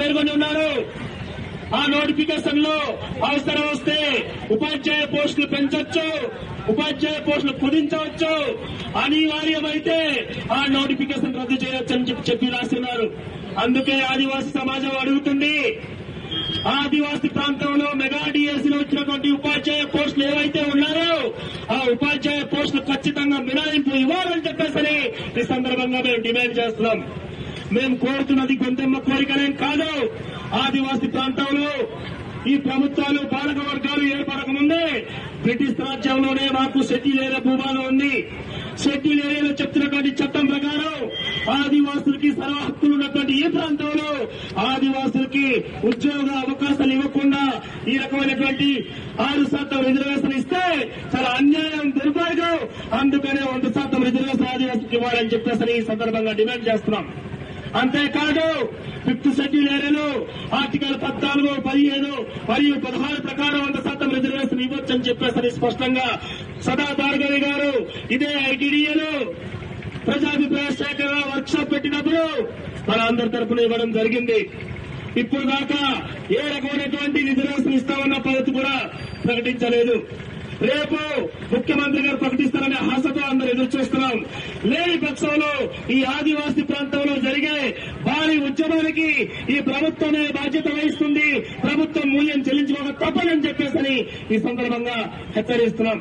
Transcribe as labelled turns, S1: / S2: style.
S1: పేర్కొని ఉన్నారు. ఆ నోటిఫికేషన్లో అవసరం వస్తే ఉపాధ్యాయ పోస్టులు పెంచొచ్చు ఉపాధ్యాయ పోస్టులు కుదించవచ్చు. అనివార్యమైతే ఆ నోటిఫికేషన్ రద్దు చేయొచ్చు అని చెప్పి చెప్పి రాస్తున్నారు. అందుకే ఆదివాసీ సమాజం అడుగుతుంది. ఆదివాసి ప్రాంతంలో మెగా డిఎస్సీలో వచ్చినటువంటి ఉపాధ్యాయ పోస్టులు ఏవైతే ఉన్నారో ఆ ఉపాధ్యాయ పోస్టులు ఖచ్చితంగా మినహాయింపు ఇవ్వాలని చెప్పేసి ఈ సందర్భంగా మేము డిమాండ్ చేస్తున్నాం. మేము కోరుతున్నది గొంతెమ్మ కోరికలేం కాదు. ఆదివాసీ ప్రాంతంలో ఈ ప్రభుత్వాలు పాలక వర్గాలు ఏర్పడక ముందే బ్రిటిష్ రాజ్యంలోనే మాకు షెడ్యూల్ ఏరియా భూభాగం ఉంది. షెడ్యూల్ ఏరియాలో చెప్తున్నటువంటి చట్టం ప్రకారం ఆదివాసులకి సర్వ హక్కులు ఉన్నటువంటి ఈ ప్రాంతంలో ఆదివాసులకి ఉద్యోగ అవకాశాలు ఇవ్వకుండా ఈ రకమైనటువంటి ఆరు శాతం రిజర్వేషన్ ఇస్తే చాలా అన్యాయం దుర్మార్గం. అందుకనే వంద శాతం రిజర్వేషన్ ఆదివాసులకు ఇవ్వాలని చెప్పేసి ఈ సందర్భంగా డిమాండ్ చేస్తున్నాం. అంతేకాదు ఫిఫ్త్ షెడ్యూల్ ఏరియాలో ఆర్టికల్ పద్నాలుగు పదిహేను మరియు పదహారు ప్రకారం వంద శాతం రిజర్వేషన్ ఇవ్వచ్చని చెప్పేసరి స్పష్టంగా సదా భార్గవి గారు ఇదే ఐటీడీఏలో ప్రజాభిప్రాయ సేకరణ వర్క్ షాప్ పెట్టినప్పుడు మన అందరి తరఫున ఇవ్వడం జరిగింది. ఇప్పుడు దాకా ఏ రకమైనటువంటి రిజర్వేషన్ ఇస్తామన్న పద్ధతి కూడా ప్రకటించలేదు. రేపు ముఖ్యమంత్రి గారు ప్రకటిస్తారనే ఆశతో అందరూ ఎదురు చూస్తున్నాం. లేని పక్షంలో ఈ ఆదివాసీ ప్రాంతంలో జరిగే భారీ ఉద్యమానికి ఈ ప్రభుత్వమే బాధ్యత వహిస్తుంది. ప్రభుత్వం మూల్యం చెల్లించుకోక తప్పదని చెప్పేసి ఈ సందర్భంగా హెచ్చరిస్తున్నాం.